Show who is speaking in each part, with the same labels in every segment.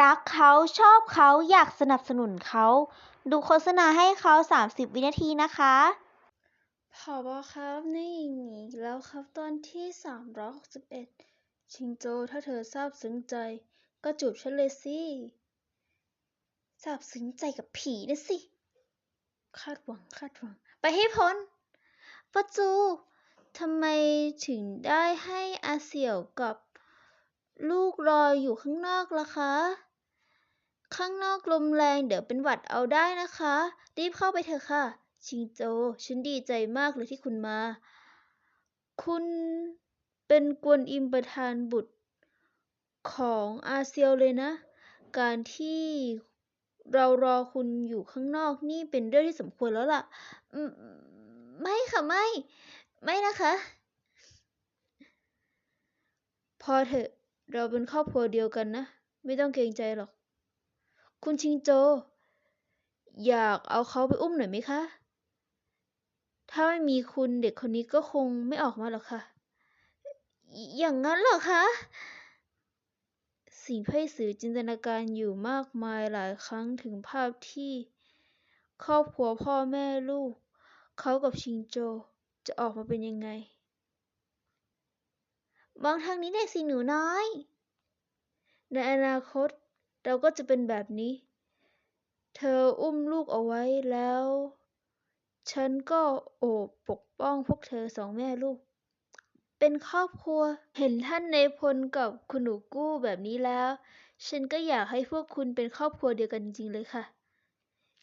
Speaker 1: รักเขาชอบเขาอยากสนับสนุนเขา ดูโฆษณาให้เขา 30 วินาทีนะคะ
Speaker 2: ผอบอครับนี่หญิงอีกแล้วครับตอนที่สามร้อยหกสิบเอ็ดชิงโจถ้าเธอซาบซึ้งใจ ก็จูบฉันเลยสิซาบซึ้งใจกับผีนะสิ คาดหวังคาดหวัง ไปให้พ้นฟัจูทำไมถึงได้ให้อาเสี่ยวกับ ลูกรออยู่ข้างนอกละคะ ข้างนอกลมแรงเดี๋ยวเป็นหวัดเอาได้นะคะ รีบเข้าไปเถอะค่ะ ชิงโจ ฉันดีใจมากเลยที่คุณมา คุณเป็นกวนอิมประธานบุตรของอาเซียวเลยนะ การที่เรารอคุณอยู่ข้างนอกนี่เป็นเรื่องที่สมควรแล้วล่ะ ไม่ค่ะไม่ ไม่นะคะ พอเถอะ เราเป็นครอบครัวเดียวกันนะ ไม่ต้องเกรงใจหรอก คุณชิงโจ อยากเอาเขาไปอุ้มหน่อยไหมคะ ถ้าไม่มีคุณเด็กคนนี้ก็คงไม่ออกมาหรอกค่ะ อย่างนั้นเหรอคะ สิ่งไพ่สื่อจินตนาการอยู่มากมายหลายครั้งถึงภาพที่ ครอบครัวพ่อแม่ลูก เขากับชิงโจจะออกมาเป็นยังไง มองทางนี้หน่อยสิหนูน้อย ในอนาคตเราก็จะเป็นแบบนี้ เธออุ้มลูกเอาไว้แล้ว ฉันก็โอบปกป้องพวกเธอสองแม่ลูก เป็นครอบครัวเห็นท่านในพลกับคุณหนูกู้แบบนี้แล้ว ฉันก็อยากให้พวกคุณเป็นครอบครัวเดียวกันจริงๆเลยค่ะ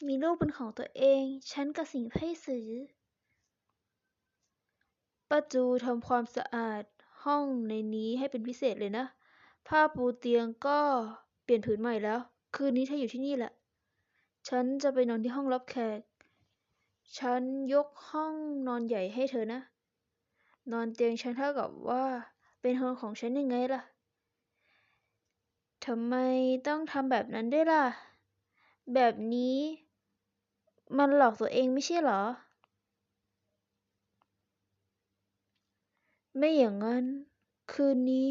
Speaker 2: มีลูกเป็นของตัวเอง ฉันกับสิงไพ่สือป้าจูทำความสะอาด ห้องในนี้ให้เป็นพิเศษเลยนะ ผ้าปูเตียงก็เปลี่ยนผืนใหม่แล้ว คืนนี้เธออยู่ที่นี่แหละ ฉันจะไปนอนที่ห้องรับแขก ฉันยกห้องนอนใหญ่ให้เธอนะ นอนเตียงฉันเท่ากับว่า เป็นห้องของฉันยังไงล่ะทำไมต้องทำแบบนั้นด้วยล่ะ แบบนี้ มันหลอกตัวเองไม่ใช่เหรอ ไม่อย่างนั้น คืนนี้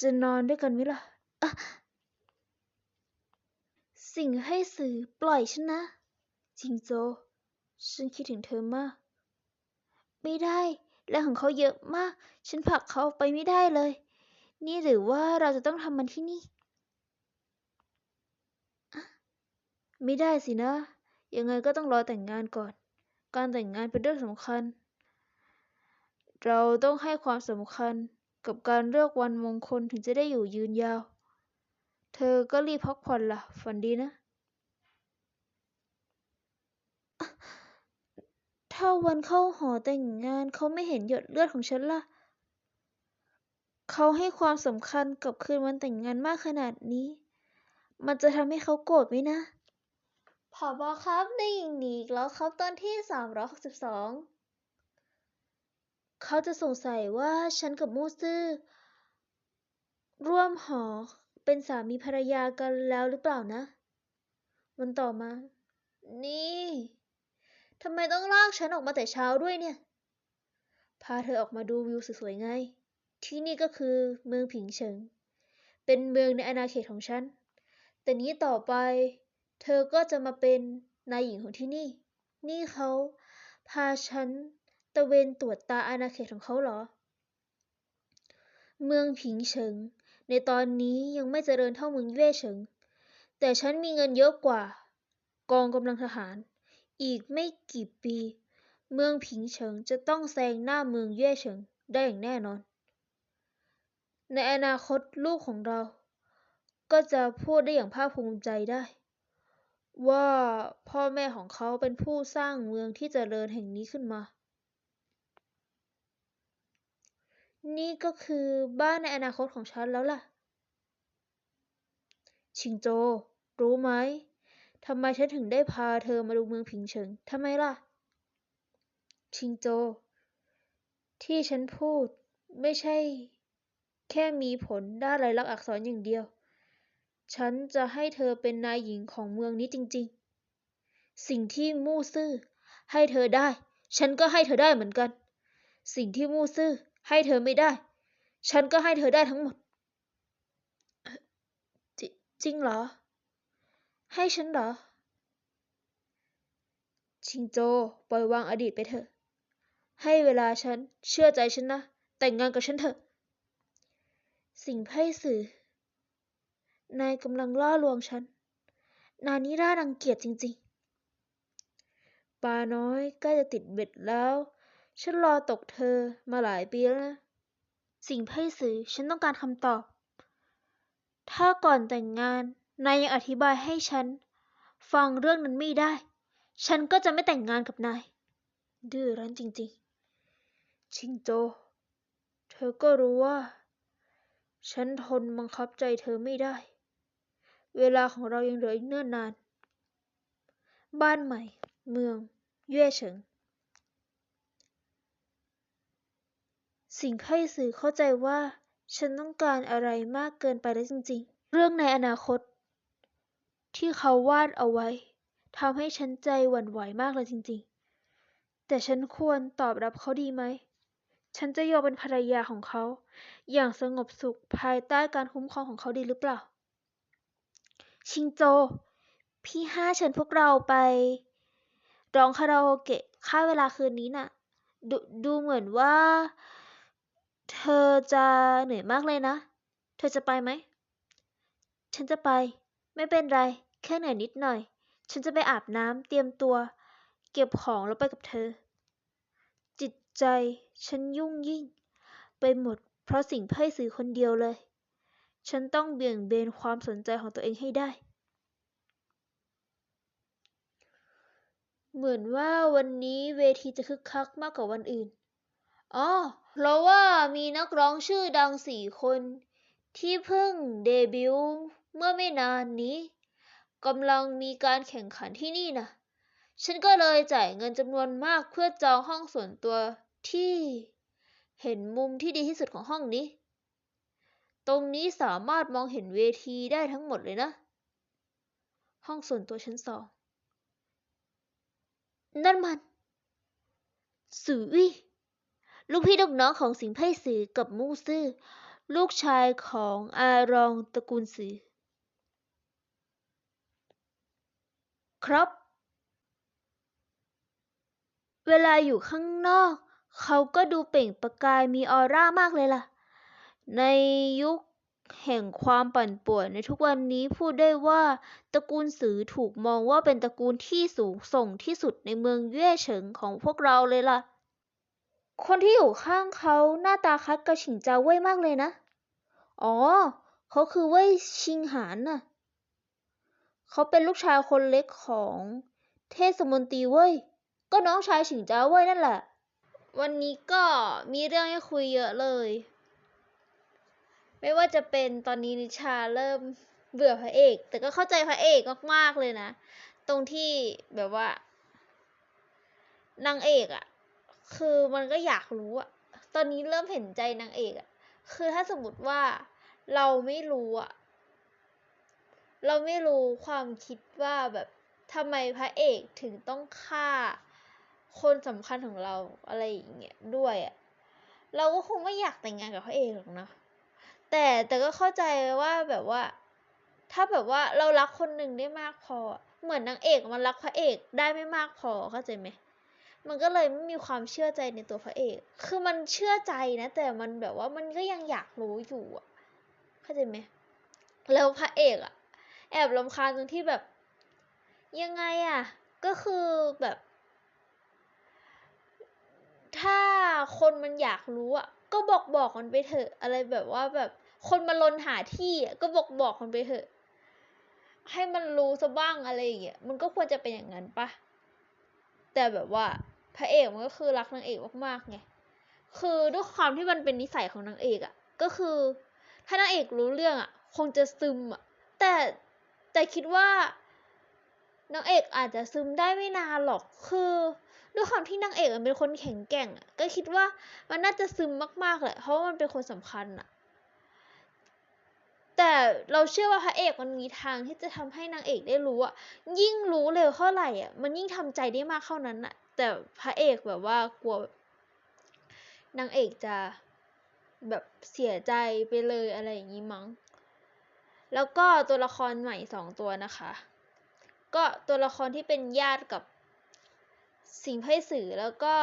Speaker 2: จะนอนด้วยกันไหมล่ะะสิ่งให้สื่อปล่อยฉันนะ จิงโจ ฉันคิดถึงเธอมาก ไม่ได้และของเขาเยอะมาก ฉันผลักเขาไปไม่ได้เลย นี่หรือว่าเราจะต้องทำมันที่นี่ ไม่ได้สินะ ยังไงก็ต้องรอแต่งงานก่อน การแต่งงานเป็นเรื่องสำคัญ เราต้องให้ความสำคัญกับการเลือกวันมงคลถึงจะได้อยู่ยืนยาว เธอก็รีบพักผ่อนละ่ะ ฝันดีนะ ถ้าวันเข้าหอแต่งงานเขาไม่เห็นหยดเลือดของฉันละ่ะ เขาให้ความสำคัญกับคืนวันแต่งงานมากขนาดนี้ มันจะทำให้เขาโกรธไหมนะผอบอครับได้ยิงนีอีกแล้วครับตอนที่ 362 เขาจะสงสัยว่าฉันกับมูซื่อร่วมหอเป็นสามีภรรยากันแล้วหรือเปล่านะ วันต่อมา นี่ทำไมต้องลากฉันออกมาแต่เช้าด้วยเนี่ย พาเธอออกมาดูวิวสวยๆไง ที่นี่ก็คือเมืองผิงเฉิง เป็นเมืองในอาณาเขตของฉัน แต่นี้ต่อไป เธอก็จะมาเป็นนายหญิงของที่นี่ นี่เขาพาฉัน ตะเวนตรวจตาอาณาเขตของเขาเหรอ เมืองผิงเฉิง ในตอนนี้ยังไม่เจริญเท่าเมืองเย่เฉิง แต่ฉันมีเงินเยอะกว่า กองกำลังทหาร อีกไม่กี่ปี เมืองผิงเฉิงจะต้องแซงหน้าเมืองเย่เฉิงได้อย่างแน่นอน ในอนาคตลูกของเรา ก็จะพูดได้อย่างภาคภูมิใจได้ว่าพ่อแม่ของเขาเป็นผู้สร้างเมืองที่เจริญแห่งนี้ขึ้นมา นี่ก็คือบ้านในอนาคตของฉันแล้วล่ะ ชิงโจ รู้ไหมทำไมฉันถึงได้พาเธอมาดูเมืองผิงเฉิงทำไมล่ะ ชิงโจ ที่ฉันพูดไม่ใช่ แค่มีผลด้านลายลักษณ์อักษรอย่างเดียว ฉันจะให้เธอเป็นนายหญิงของเมืองนี้จริง ๆ สิ่งที่มู่ซื่อให้เธอได้ ฉันก็ให้เธอได้เหมือนกัน สิ่งที่มู่ซื่อ ให้เธอไม่ได้ ฉันก็ให้เธอได้ทั้งหมดจริงเหรอ ให้ฉันเหรอ ชิงโจ ปล่อยวางอดีตไปเถอะ ให้เวลาฉัน เชื่อใจฉันนะ แต่งงานกับฉันเถอะ สิ่งไพ่สื่อ นายกำลังล่อลวงฉัน นานี่น่ารังเกียจจริง ๆ ปลาน้อยใกล้จะติดเบ็ดแล้ว ฉันรอตกเธอมาหลายปีแล้วนะ สิ่งไพ่สื่อฉันต้องการคำตอบ ถ้าก่อนแต่งงานนายยังอธิบายให้ฉัน ฟังเรื่องนั้นไม่ได้ ฉันก็จะไม่แต่งงานกับนาย ดื้อรั้นจริงๆ ชิงโจ เธอก็รู้ว่า ฉันทนบังคับใจเธอไม่ได้ เวลาของเรายังเหลืออีกเนิ่นนาน บ้านใหม่ เมือง เย่เฉิง สิ่งไพร่สื่อเข้าใจว่า ฉันต้องการอะไรมากเกินไปแล้วจริงๆ เรื่องในอนาคต ที่เขาวาดเอาไว้ทำให้ฉันใจหวั่นไหวมากเลยจริงๆ แต่ฉันควรตอบรับเขาดีไหม ฉันจะยอมเป็นภรรยาของเขา อย่างสงบสุขภายใต้การคุ้มครองของเขาดีหรือเปล่า ชิงโจ พี่ห้าเชิญพวกเราไป ร้องคาราโอเกะค่าเวลาคืนนี้น่ะดดูเหมือนว่า เธอจะเหนื่อยมากเลยนะ เธอจะไปไหม ฉันจะไป ไม่เป็นไร แค่เหนื่อยนิดหน่อย ฉันจะไปอาบน้ำเตรียมตัว เก็บของแล้วไปกับเธอ จิตใจฉันยุ่งยิ่ง ไปหมด เพราะสิ่งไพร่สื่อคนเดียวเลย ฉันต้องเบี่ยงเบนความสนใจของตัวเองให้ได้ เหมือนว่าวันนี้เวทีจะคึกคักมากกว่าวันอื่น อ๋อ เพราะว่ามีนักร้องชื่อดังสี่คน ที่เพิ่งเดบิวต์เมื่อไม่นานนี้กำลังมีการแข่งขันที่นี่นะฉันก็เลยจ่ายเงินจำนวนมากเพื่อจองห้องส่วนตัวที่เห็นมุมที่ดีที่สุดของห้องนี้ ตรงนี้สามารถมองเห็นเวทีได้ทั้งหมดเลยนะ ห้องส่วนตัวชั้นสอง นั่นมัน สืออี้ ลูกพี่ลูกน้องของสิงห์ไพ่สือกับมู่ซื่อ ลูกชายของอารองตระกูลสือ ครับ เวลาอยู่ข้างนอก เขาก็ดูเปล่งประกายมีออร่ามากเลยล่ะ ในยุคแห่งความปั่นป่วนในทุกวันนี้พูดได้ว่าตระกูลสือถูกมองว่าเป็นตระกูลที่สูงส่งที่สุดในเมืองเย่เฉิงของพวกเราเลยล่ะ คนที่อยู่ข้างเขาหน้าตาคล้ายกับฉิงเจาเว่ยมากเลยนะ อ๋อ เขาคือเว่ยชิงหานน่ะ เขาเป็นลูกชายคนเล็กของเทศมนตรีเว่ย ก็น้องชายฉิงเจาเว่ยนั่นแหละ วันนี้ก็มีเรื่องให้คุยเยอะเลย ไม่ว่าจะเป็นตอนนี้นิชาเริ่มเบื่อพระเอก แต่ก็เข้าใจพระเอกมากๆเลยนะ ตรงที่แบบว่านางเอกอะ คือมันก็อยากรู้อะตอนนี้เริ่มเห็นใจนางเอกอะคือถ้าสมมติว่าเราไม่รู้อะเราไม่รู้ความคิดว่าแบบทำไมพระเอกถึงต้องฆ่าคนสำคัญของเราอะไรอย่างเงี้ยด้วยอะเราก็คงไม่อยากแต่งงานกับพระเอกหรอกนะ แต่แต่ก็เข้าใจว่าแบบว่า ถ้าแบบว่าเรารักคนหนึ่งได้มากพอ เหมือนนางเอกมันรักพระเอกได้ไม่มากพอเข้าใจไหม มันก็เลยไม่มีความเชื่อใจในตัวพระเอก คือมันเชื่อใจนะ แต่มันแบบว่ามันก็ยังอยากรู้อยู่อะเข้าใจไหมแล้วพระเอกอะแอบรำคาญตรงที่แบบ ยังไงอะก็คือแบบ ถ้าคนมันอยากรู้อะก็บอกบอกมันไปเถอะ อะไรแบบว่าแบบ คนมาลนหาที่อะก็บอกบอกมันไปเถอะ ให้มันรู้ซะบ้างอะไรอย่างเงี้ยมันก็ควรจะเป็นอย่างนั้นปะแต่แบบว่า พระเอกมันก็คือรักนางเอกมากๆไงคือด้วยความที่มันเป็นนิสัยของนางเอกอะก็คือ ถ้านางเอกรู้เรื่องอะคงจะซึมอะแต่แต่คิดว่านางเอกอาจจะซึมได้ไม่นานหรอก คือด้วยความที่นางเอกเป็นคนแข็งแกร่งอะก็คิดว่ามันน่าจะซึมมากๆแหละเพราะว่ามันเป็นคนสำคัญอะแต่เราเชื่อว่าพระเอกมันมีทางที่จะทำให้นางเอกได้รู้อะยิ่งรู้เร็วเท่าไหร่อะมันยิ่งทำใจได้มากเท่านั้นอะ แต่พระเอกแบบว่ากลัวนางเอกจะแบบเสียใจไปเลยอะไรอย่างนี้มั้ง แล้วก็ตัวละครใหม่สองตัวนะคะ ก็ตัวละครที่เป็นญาติกับสิงห์ไพสือแล้วก็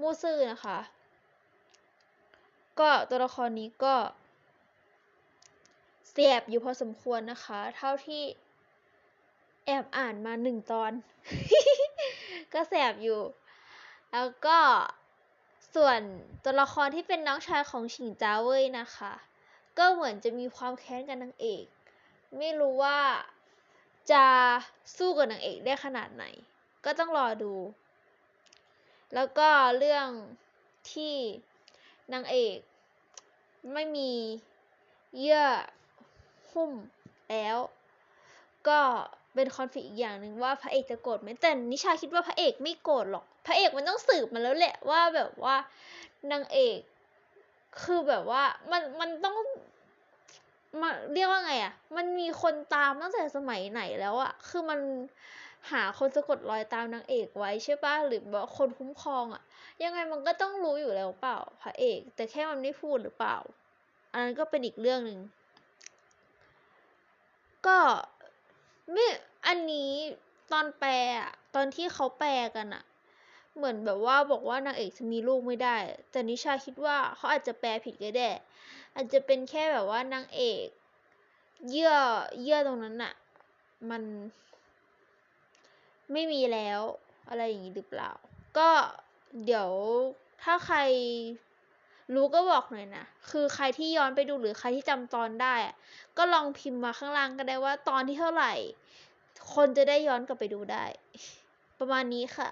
Speaker 2: มูซื่อนะคะ ก็ตัวละครนี้ก็เสียบอยู่พอสมควรนะคะ เท่าที่ แอบอ่านมาหนึ่งตอน ก็แสบอยู่ แล้วก็ส่วนตัวละครที่เป็นน้องชายของฉิงจ้าเว่ยนะคะ ก็เหมือนจะมีความแค้นกับนางเอก ไม่รู้ว่าจะสู้กับนางเอกได้ขนาดไหน ก็ต้องรอดู แล้วก็เรื่องที่นางเอกไม่มีเยื่อหุ้มแล้ว ก็ เป็นคอนฟ lict อีกอย่างหนึ่งว่าพระเอกจะโกรธไหมแต่นิชาคิดว่าพระเอกไม่โกรธหรอก พระเอกมันต้องสืบมาแล้วแหละว่าแบบว่านางเอก คือแบบว่ามันมันต้องมาเรียกว่าไงอะ่ะ มันมีคนตามตั้งแต่สมัยไหนแล้วอะ่ะ คือมันหาคนสะกดรอยตามนางเอกไว้ใช่ปะหรือแบบคนคุ้มครองอะ่ะ ยังไงมันก็ต้องรู้อยู่แล้วเปล่าพระเอก แต่แค่มันไม่พูดหรือเปล่า อันนั้นก็เป็นอีกเรื่องหนึ่ง ก็ ไม่อันนี้ตอนแปลอะตอนที่เขาแปลกันอะเหมือนแบบว่าบอกว่านางเอกจะมีลูกไม่ได้ แต่นิชาคิดว่าเขาอาจจะแปลผิดก็ได้ อาจจะเป็นแค่แบบว่านางเอก เยื่อเยื่อตรงนั้นอะมัน ไม่มีแล้ว อะไรอย่างนี้หรือเปล่า ก็เดี๋ยวถ้าใคร รู้ก็บอกหน่อยนะ คือใครที่ย้อนไปดูหรือใครที่จำตอนได้ ก็ลองพิมพ์มาข้างล่างก็ได้ว่าตอนที่เท่าไหร่ คนจะได้ย้อนกลับไปดูได้ ประมาณนี้ค่ะ